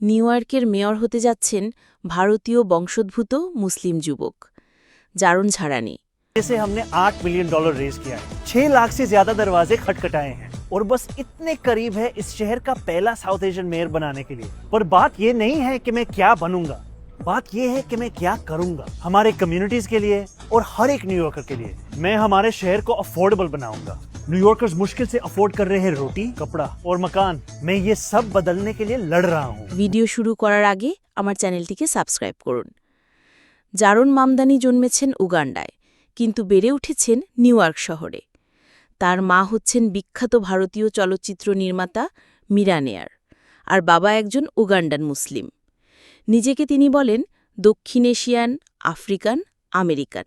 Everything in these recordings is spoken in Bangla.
নিউ ইয়র্কের মেয়র হতে যাচ্ছেন ভারতীয় বংশোদ্ভূত মুসলিম যুবক জারণ ঝাড়ানি से हमने 8 मिलियन डॉलर रेज किया है 6 लाख से ज्यादा दरवाजे खटखटाए हैं और बस इतने करीब है इस शहर का पहला साउथ एशियन मेयर बनाने के लिए पर बात ये नहीं है कि मैं क्या बनूंगा बात ये है कि मैं क्या करूंगा हमारे कम्युनिटीज के लिए और हर एक न्यूयॉर्कर के लिए मैं हमारे शहर को अफोर्डेबल बनाऊंगा न्यूयॉर्कर्स मुश्किल से अफोर्ड कर रहे हैं रोटी कपड़ा और मकान मैं ये सब बदलने के लिए लड़ रहा हूँ ভিডিও শুরু করার আগে আমার চ্যানেলটিকে সাবস্ক্রাইব করুন জারণ মামদানি জন্মেছেন উগান্ডায় কিন্তু বেড়ে উঠেছেন নিউ ইয়র্ক শহরে তার মা হচ্ছেন বিখ্যাত ভারতীয় চলচ্চিত্র নির্মাতা মীরা নেয়ার আর বাবা একজন উগান্ডান মুসলিম নিজেকে তিনি বলেন দক্ষিণ এশিয়ান আফ্রিকান আমেরিকান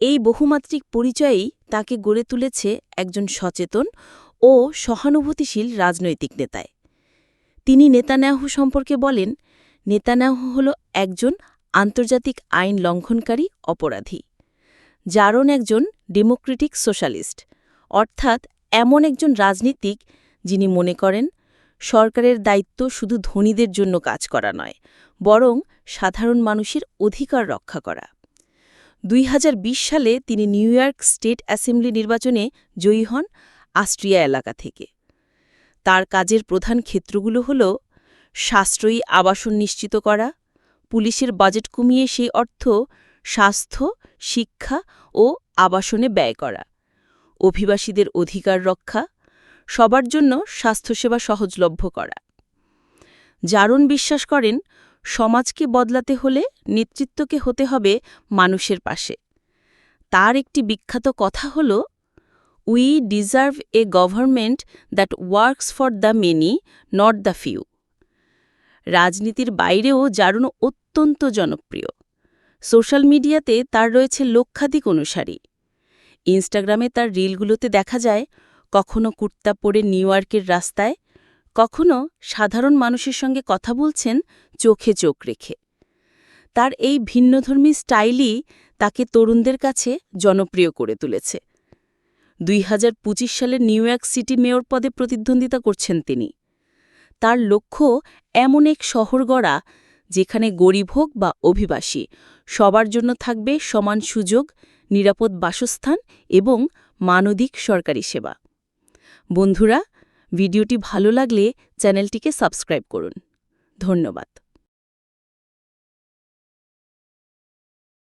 এই বহুমাত্রিক পরিচয়েই তাকে গড়ে তুলেছে একজন সচেতন ও সহানুভূতিশীল রাজনৈতিক নেতায় তিনি নেতান্যাহু সম্পর্কে বলেন, নেতান্যাহু হল একজন আন্তর্জাতিক আইন লঙ্ঘনকারী অপরাধী, জারণ একজন ডেমোক্রেটিক সোশ্যালিস্ট, অর্থাৎ এমন একজন রাজনীতিক যিনি মনে করেন, সরকারের দায়িত্ব শুধু ধনীদের জন্য কাজ করা নয়, বরং সাধারণ মানুষের অধিকার রক্ষা করা। দুই হাজার বিশ সালে তিনি নিউ ইয়র্ক স্টেট অ্যাসেম্বলি নির্বাচনে জয়ী হন আস্ট্রিয়া এলাকা থেকে। তার কাজের প্রধান ক্ষেত্রগুলো হল সাশ্রয়ী আবাসন নিশ্চিত করা, পুলিশের বাজেট কমিয়ে সেই অর্থ স্বাস্থ্য, শিক্ষা ও আবাসনে ব্যয় করা, অভিবাসীদের অধিকার রক্ষা, সবার জন্য স্বাস্থ্যসেবা সহজলভ্য করা। জারণ বিশ্বাস করেন সমাজকে বদলাতে হলে নেতৃত্বকে হতে হবে মানুষের পাশে। তার একটি বিখ্যাত কথা হল we deserve a government that works for the many not the few রাজনীতির বাইরেও জারুন অত্যন্ত জনপ্রিয়। সোশ্যাল মিডিয়াতে তার রয়েছে লক্ষাধিক অনুসারী। ইনস্টাগ্রামে তার রিলগুলোতে দেখা যায়, কখনো কুর্তা পরে নিউ ইয়র্কের রাস্তায় কখনো সাধারণ মানুষের সঙ্গে কথা বলছেন চোখে চোখ রেখে। তার এই ভিন্নধর্মী স্টাইলই তাকে তরুণদের কাছে জনপ্রিয় করে তুলেছে। দুই হাজার পঁচিশ সালে নিউ ইয়র্ক সিটি মেয়র পদে প্রতিদ্বন্দ্বিতা করছেন তিনি। তার লক্ষ্য এমন এক শহর গড়া, যেখানে গরিব হোক বা অভিবাসী, সবার জন্য থাকবে সমান সুযোগ, নিরাপদ বাসস্থান এবং মানবিক সরকারি সেবা। বন্ধুরা ভিডিওটি ভালো লাগলে চ্যানেলটিকে সাবস্ক্রাইব করুন। ধন্যবাদ।